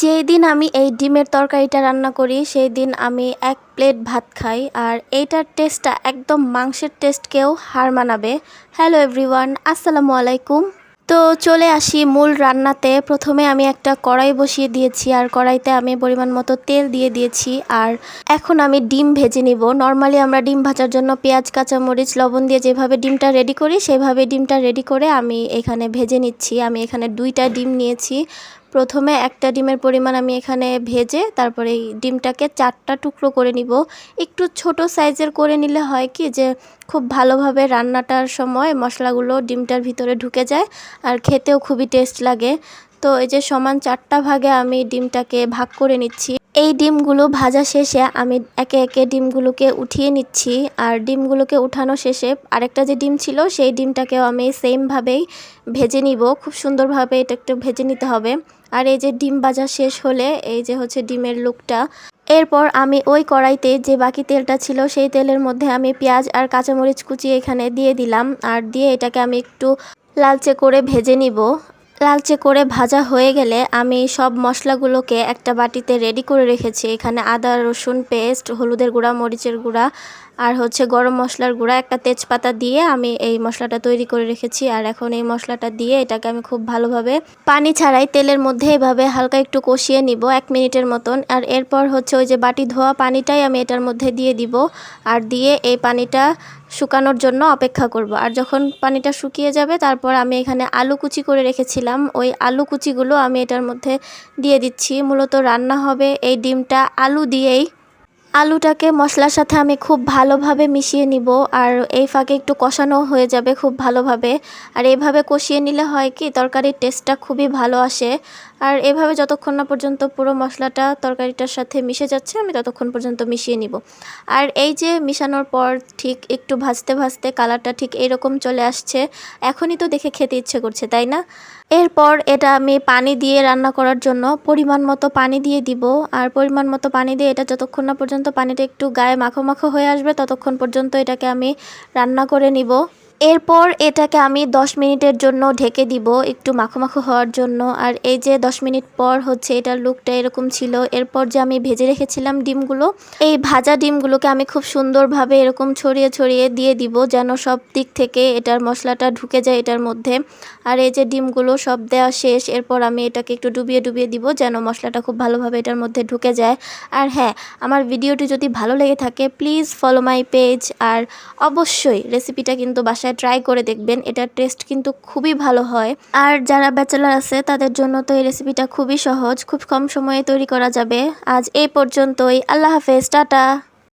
যেই দিন আমি এই ডিমের তরকারিটা রান্না করি সেই দিন আমি এক প্লেট ভাত খাই আর এইটার টেস্টটা একদম মাংসের টেস্টকেও হার মানাবে। হ্যালো এভরিওয়ান, আসসালামু আলাইকুম। তো চলে আসি মূল রান্নাতে। প্রথমে আমি একটা কড়াই বসিয়ে দিয়েছি আর কড়াইতে আমি পরিমাণ মতো তেল দিয়ে দিয়েছি আর এখন আমি ডিম ভেজে নিব। নর্মালি আমরা ডিম ভাজার জন্য পেঁয়াজ, কাঁচামরিচ, লবণ দিয়ে যেভাবে ডিমটা রেডি করি, সেভাবে ডিমটা রেডি করে আমি এখানে ভেজে নিচ্ছি। আমি এখানে দুইটা ডিম নিয়েছি। প্রথমে একটা ডিমের পরিমাণ আমি এখানে ভেজে তারপরে এই ডিমটাকে চারটা টুকরো করে নিব। একটু ছোট সাইজের করে নিলে হয় কি যে খুব ভালোভাবে রান্নাটার সময় মশলাগুলো ডিমটার ভিতরে ঢুকে যায় আর খেতেও খুবই টেস্ট লাগে। তো এই যে সমান চারটা ভাগে আমি ডিমটাকে ভাগ করে নিচ্ছি। এই ডিমগুলো ভাজা শেষে আমি একে একে ডিমগুলোকে উঠিয়ে নিচ্ছি। আর ডিমগুলোকে উঠানো শেষে আরেকটা যে ডিম ছিল, সেই ডিমটাকেও আমি সেমভাবেই ভেজে নিব। খুব সুন্দরভাবে এটা একটু ভেজে নিতে হবে। আর এই যে ডিম ভাজা শেষ হলে এই যে হচ্ছে ডিমের লুকটা। এরপর আমি ওই কড়াইতে যে বাকি তেলটা ছিল, সেই তেলের মধ্যে আমি পেঁয়াজ আর কাঁচামরিচ কুচি এখানে দিয়ে দিলাম। আর দিয়ে এটাকে আমি একটু লালচে করে ভেজে নিব। লালচে করে ভাজা হয়ে গেলে আমি সব মশলাগুলোকে একটা বাটিতে রেডি করে রেখেছি। এখানে আদা, রসুন পেস্ট হলুদের গুঁড়া, মরিচের গুঁড়া আর হচ্ছে গরম মশলার গুঁড়া, একটা তেজপাতা দিয়ে আমি এই মশলাটা তৈরি করে রেখেছি। আর এখন এই মশলাটা দিয়ে এটাকে আমি খুব ভালোভাবে পানি ছাড়াই তেলের মধ্যে এভাবে হালকা একটু কষিয়ে নিব এক মিনিটের মতন। আর এরপর হচ্ছে ওই যে বাটি ধোয়া পানিটাই আমি এটার মধ্যে দিয়ে দিব। আর দিয়ে এই পানিটা শুকানোর জন্য অপেক্ষা করব। আর যখন পানিটা শুকিয়ে যাবে, তারপর আমি এখানে আলু কুচি করে রেখেছিলাম। ওই আলু কুচিগুলো আমি এটার মধ্যে দিয়ে দিচ্ছি। মূলত রান্না হবে এই ডিমটা আলু দিয়েই। আলুটাকে মশলার সাথে আমি খুব ভালোভাবে মিশিয়ে নিব আর এই ফাঁকে একটু কষানো হয়ে যাবে খুব ভালোভাবে। আর এইভাবে কষিয়ে নিলে হয় কি, তরকারির টেস্টটা খুবই ভালো আসে। আর এভাবে যতক্ষণ না পর্যন্ত পুরো মশলাটা তরকারিটার সাথে মিশে যাচ্ছে, আমি ততক্ষণ পর্যন্ত মিশিয়ে নিব। আর এই যে মিশানোর পর ঠিক একটু ভাজতে ভাজতে কালারটা ঠিক এরকম চলে আসছে। এখনই তো দেখে খেতে ইচ্ছে করছে, তাই না? এরপর এটা আমি পানি দিয়ে রান্না করার জন্য পরিমাণ মতো পানি দিয়ে দিব। আর পরিমাণ মতো পানি দিয়ে এটা যতক্ষণ না পর্যন্ত পানিটা একটু গায়ে মাখো মাখো হয়ে আসবে, ততক্ষণ পর্যন্ত এটাকে আমি রান্না করে নিব। এরপর এটাকে আমি 10 মিনিটের জন্য ঢেকে দিব, একটু মাখো মাখো হওয়ার জন্য। আর এই যে 10 মিনিট পর হচ্ছে এটার লুকটা এরকম ছিল, এরপর যে আমি ভেজে রেখেছিলাম ডিমগুলো, এই ভাজা ডিমগুলোকে আমি খুব সুন্দরভাবে এরকম ছড়িয়ে ছড়িয়ে দিয়ে দিব যেন সব দিক থেকে এটার মশলাটা ঢুকে যায় এটার মধ্যে। আর এই যে ডিমগুলো সব দেওয়া শেষ, এরপর আমি এটাকে একটু ডুবিয়ে ডুবিয়ে দিব যেন মশলাটা খুব ভালোভাবে এটার মধ্যে ঢুকে যায়। আর হ্যাঁ আমার ভিডিওটি যদি ভালো লেগে থাকে প্লিজ ফলো মাই পেজ আর অবশ্যই রেসিপিটা কিন্তু বাসায় বাসায় ট্রাই করে দেখবেন এটার টেস্ট কিন্তু খুবই ভালো হয়। আর যারা ব্যাচেলার আছে, তাদের জন্য তো এই রেসিপিটা খুবই সহজ, খুব কম সময়ে তৈরি করা যাবে। আজ এই পর্যন্তই, আল্লাহ হাফেজ, টাটা।